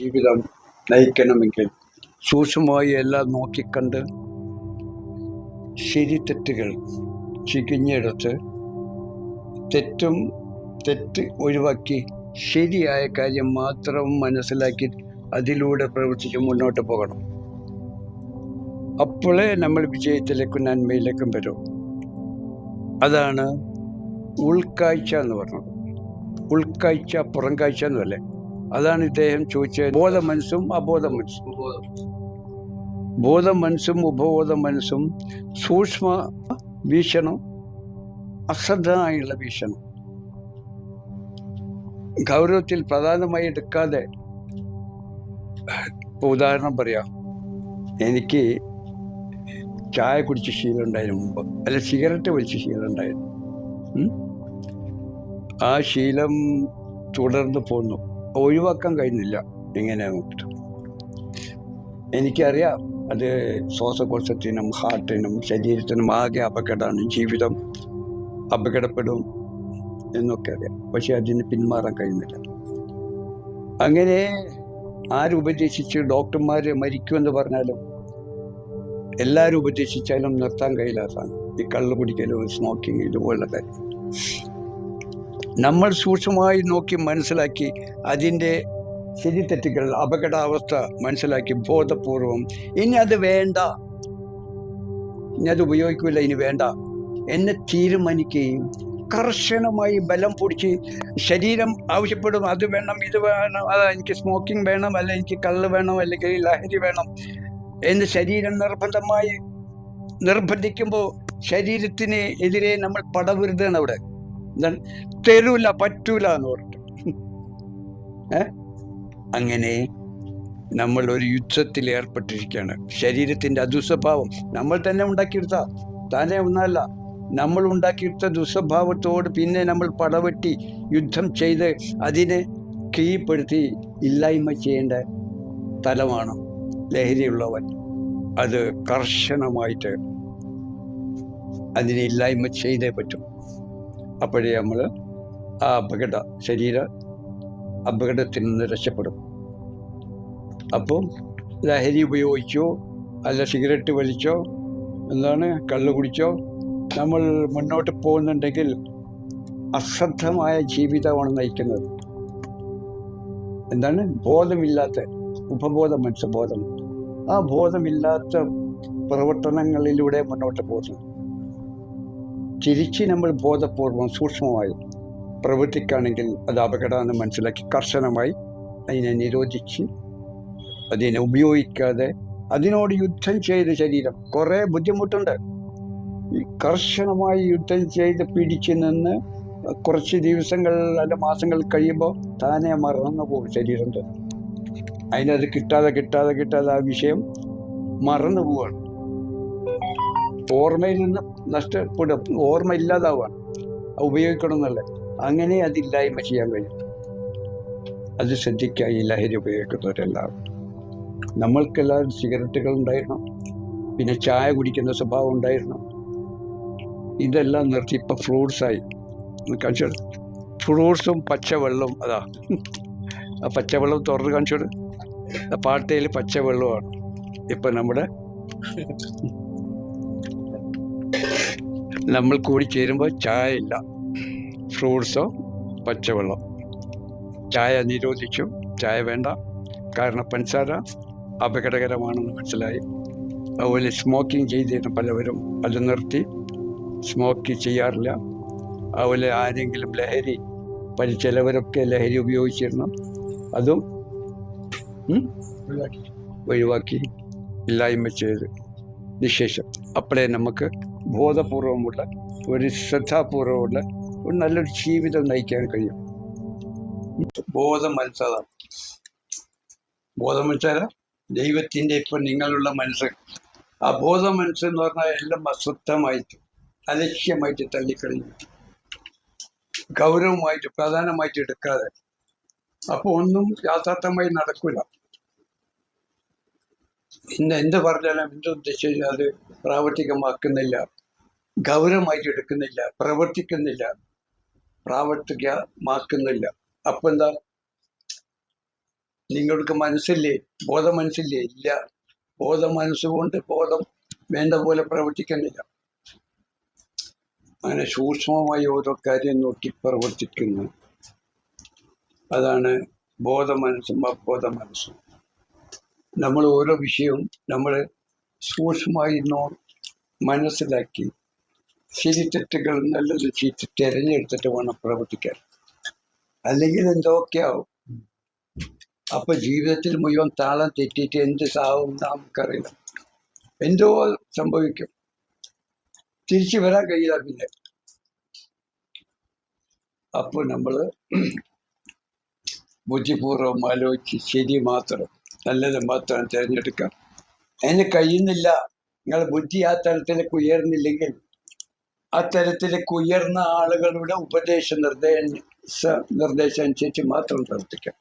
ജീവിതം നയിക്കണമെങ്കിൽ സൂക്ഷ്മമായി എല്ലാം നോക്കിക്കണ്ട് ശരി തെറ്റുകൾ ചികിഞ്ഞെടുത്ത് തെറ്റും തെറ്റ് ഒഴിവാക്കി ശരിയായ കാര്യം മാത്രം മനസ്സിലാക്കി അതിലൂടെ പ്രവർത്തിച്ച് മുന്നോട്ട് പോകണം. അപ്പോഴേ നമ്മൾ വിജയത്തിലേക്കും നന്മയിലേക്കും വരും. അതാണ് ഉൾക്കാഴ്ച എന്ന് പറഞ്ഞത്. ഉൾക്കാഴ്ച പുറംകാഴ്ച എന്നല്ലേ? അതാണ് ഇദ്ദേഹം ചോദിച്ചത്. ബോധ മനസ്സും അബോധ മനസ്സും ബോധ മനസ്സും ഉപബോധ മനസ്സും സൂക്ഷ്മ വീക്ഷണം അശ്രദ്ധമായുള്ള വീക്ഷണം ഗൗരവത്തിൽ പ്രധാനമായി എടുക്കാതെ ഉദാഹരണം പറയാം. എനിക്ക് ചായ കുടിച്ച ശീലം ഉണ്ടായിരുന്നു മുമ്പ് അല്ല സിഗരറ്റ് വലിച്ച ശീലമുണ്ടായിരുന്നു ആ ശീലം തുടർന്ന് പോന്നു. ഒഴിവാക്കാൻ കഴിയുന്നില്ല എങ്ങനെ നോക്കിട്ട് എനിക്കറിയാം അത് ശ്വാസകോശത്തിനും ഹാർട്ടിനും ശരീരത്തിനും ആകെ അപകടമാണ് ജീവിതം അപകടപ്പെടും എന്നൊക്കെ അറിയാം. പക്ഷെ അതിന് പിന്മാറാൻ കഴിയുന്നില്ല. അങ്ങനെ ആരുപദേശിച്ച് ഡോക്ടർമാർ മരിക്കുമെന്ന് പറഞ്ഞാലും എല്ലാവരും ഉപദേശിച്ചാലും നിർത്താൻ കഴിയില്ലാത്തതാണ്. ഈ കള്ളു കുടിക്കലും സ്മോക്കിങ് ഇതുപോലുള്ള കാര്യം. നമ്മൾ സൂക്ഷ്മമായി നോക്കി മനസ്സിലാക്കി അതിന്റെ ശരിതെറ്റുകൾ അപകടാവസ്ഥ മനസ്സിലാക്കി ബോധപൂർവം ഇനി അത് വേണ്ട. ഇനി അത് ഉപയോഗിക്കില്ല ഇനി വേണ്ട എന്നെ തീരുമാനിക്കുകയും കർശനമായി ബലം പൊടിച്ച് ശരീരം ആവശ്യപ്പെടും അത് വേണം ഇത് വേണം അത് എനിക്ക് സ്മോക്കിംഗ് വേണം അല്ല എനിക്ക് കള്ള് വേണം അല്ലെങ്കിൽ ലഹരി വേണം എന്ന് ശരീരം നിർബന്ധമായി നിർബന്ധിക്കുമ്പോൾ ശരീരത്തിന് എതിരെ നമ്മൾ പടവരുതാണ് അവിടെ. തരൂല പറ്റൂല എന്ന് പറഞ്ഞിട്ട്. അങ്ങനെ നമ്മൾ ഒരു യുദ്ധത്തിൽ ഏർപ്പെട്ടിരിക്കുകയാണ്. ശരീരത്തിന്റെ അദുസ്വഭാവം നമ്മൾ തന്നെ ഉണ്ടാക്കിയെടുത്ത. താനേ ഒന്നല്ല. നമ്മൾ ഉണ്ടാക്കിയെടുത്ത ദുസ്വഭാവത്തോട് പിന്നെ നമ്മൾ പടവെട്ടി യുദ്ധം ചെയ്ത് അതിനെ കീഴ്പ്പെടുത്തി ഇല്ലായ്മ ചെയ്യേണ്ട തലമാണ് ലഹരിയുള്ളവൻ. അത് കർശനമായിട്ട് അതിനെ ഇല്ലായ്മ ചെയ്തേ പറ്റും. അപ്പോഴേ നമ്മൾ ആ അപകട ശരീര അപകടത്തിൽ നിന്ന് രക്ഷപ്പെടും. അപ്പോൾ ലഹരി ഉപയോഗിച്ചോ അല്ല സിഗരറ്റ് വലിച്ചോ എന്താണ് കള്ള് കുടിച്ചോ നമ്മൾ മുന്നോട്ട് പോകുന്നുണ്ടെങ്കിൽ അശ്രദ്ധമായ ജീവിതമാണ് നയിക്കുന്നത്. എന്താണ്? ബോധമില്ലാത്ത ഉപബോധം മനസ്സുബോധം ആ ബോധമില്ലാത്ത പ്രവർത്തനങ്ങളിലൂടെ മുന്നോട്ട് പോകുന്നു. തിരിച്ച് നമ്മൾ ബോധപൂർവം സൂക്ഷ്മമായി പ്രവർത്തിക്കുകയാണെങ്കിൽ അത് അപകടമെന്ന് മനസ്സിലാക്കി കർശനമായി അതിനെ നിരോധിച്ച് അതിനെ ഉപയോഗിക്കാതെ അതിനോട് യുദ്ധം ചെയ്ത ശരീരം കുറേ ബുദ്ധിമുട്ടുണ്ട്. ഈ കർശനമായി യുദ്ധം ചെയ്ത് പിടിച്ചു നിന്ന് കുറച്ച് ദിവസങ്ങൾ അല്ല മാസങ്ങൾ കഴിയുമ്പോൾ താനെ മറന്നു പോകും ശരീരം തന്നെ അതിനത് കിട്ടാതെ കിട്ടാതെ കിട്ടാതെ ആ വിഷയം മറന്നു പോവാണ്. ഓർമ്മയിൽ നിന്ന് നഷ്ടപ്പെടും ഓർമ്മ ഇല്ലാതാവാണ് ഉപയോഗിക്കണം എന്നുള്ളത് അങ്ങനെ അതില്ലായ്മ ചെയ്യാൻ കഴിയും അത് ശ്രദ്ധിക്കുക ഈ ലഹരി ഉപയോഗിക്കുന്നവരെല്ലാവരും. നമ്മൾക്കെല്ലാവരും സിഗരറ്റുകൾ ഉണ്ടായിരുന്നു. പിന്നെ ചായ കുടിക്കുന്ന സ്വഭാവം ഉണ്ടായിരുന്നു. ഇതെല്ലാം നിർത്തി ഇപ്പം ഫ്രൂട്ട്സായി. കാണിച്ചു ഫ്രൂട്ട്സും പച്ചവെള്ളവും അതാ. ആ പച്ചവെള്ളം തുറന്ന് കാണിച്ചോട് ആ പാട്ടയിൽ പച്ചവെള്ളമാണ് ഇപ്പം നമ്മുടെ നമ്മൾ കൂടി ചേരുമ്പോൾ ചായ ഇല്ല ഫ്രൂട്ട്സോ പച്ചവെള്ളം. ചായ നിരോധിച്ചു. ചായ വേണ്ട. കാരണം പഞ്ചസാര അപകടകരമാണെന്ന് മനസ്സിലായി. അതുപോലെ സ്മോക്കിംഗ് ചെയ്തിരുന്ന പലവരും അത് നിർത്തി. സ്മോക്ക് ചെയ്യാറില്ല. അതുപോലെ ആരെങ്കിലും ലഹരി പല ചിലവരൊക്കെ ലഹരി ഉപയോഗിച്ചിരുന്നു. അതും ഒഴിവാക്കി. ഇല്ലായ്മ ചെയ്ത്. നിശേഷം അപ്പോഴേ നമുക്ക് ബോധപൂർവമുള്ള ഒരു ശ്രദ്ധാപൂർവമുള്ള ഒരു നല്ലൊരു ജീവിതം നയിക്കാൻ കഴിയും. ബോധം മനസ്സതാണ് ബോധം മനസ്സാല ദൈവത്തിന്റെ ഇപ്പം നിങ്ങളുള്ള മനസ്സ്. ആ ബോധ മനസ്സെന്ന് പറഞ്ഞാൽ എല്ലാം അശ്രദ്ധമായിട്ട് അലക്ഷ്യമായിട്ട് തള്ളിക്കളയും. ഗൗരവമായിട്ട് പ്രധാനമായിട്ട് എടുക്കാതെ. അപ്പോൾ ഒന്നും യാഥാർത്ഥമായി നടക്കില്ല. ഇന്ന് എന്ത് പറഞ്ഞാലും എന്ത് ഉദ്ദേശിച്ചാലും അത് പ്രാവർത്തികമാക്കുന്നില്ല. ഗൗരവമായിട്ട് എടുക്കുന്നില്ല. പ്രവർത്തിക്കുന്നില്ല. പ്രാവർത്തികമാക്കുന്നില്ല. അപ്പൊ എന്താ? നിങ്ങൾക്ക് മനസ്സില്ലേ? ബോധ മനസ്സില്ലേ? ഇല്ല. ബോധ മനസ്സുകൊണ്ട് ബോധം വേണ്ട പോലെ പ്രവർത്തിക്കുന്നില്ല. അങ്ങനെ സൂക്ഷ്മമായി ഓരോ കാര്യം നോക്കി പ്രവർത്തിക്കുന്നു. അതാണ് ബോധ മനസ്സും അബോധ മനസ്സും. നമ്മൾ ഓരോ വിഷയവും നമ്മൾ സൂക്ഷ്മമായി നോ മനസ്സിലാക്കി ശരി തെറ്റുകൾ നല്ലത് ചീറ്റ് തിരഞ്ഞെടുത്തിട്ട് വേണം പ്രവർത്തിക്കാൻ. അല്ലെങ്കിൽ എന്തൊക്കെയാവും അപ്പൊ ജീവിതത്തിൽ മുഴുവൻ താളം തെറ്റിയിട്ട് എന്ത് സാവും നമുക്കറിയില്ല. എന്തോ സംഭവിക്കും. തിരിച്ചു വരാൻ കഴിയില്ല പിന്നെ. അപ്പോൾ നമ്മൾ ബുദ്ധിപൂർവം ആലോചിച്ച് ശരി മാത്രം നല്ലത് മാത്രം തിരഞ്ഞെടുക്കാം. അതിന് കഴിയുന്നില്ല. നിങ്ങൾ ബുദ്ധി ആ തരത്തിലേക്ക് ഉയർന്നില്ലെങ്കിൽ ആ തരത്തിലേക്ക് ഉയർന്ന ആളുകളുടെ ഉപദേശ നിർദ്ദേശ നിർദ്ദേശം അനുസരിച്ച് മാത്രം പ്രവർത്തിക്കാം.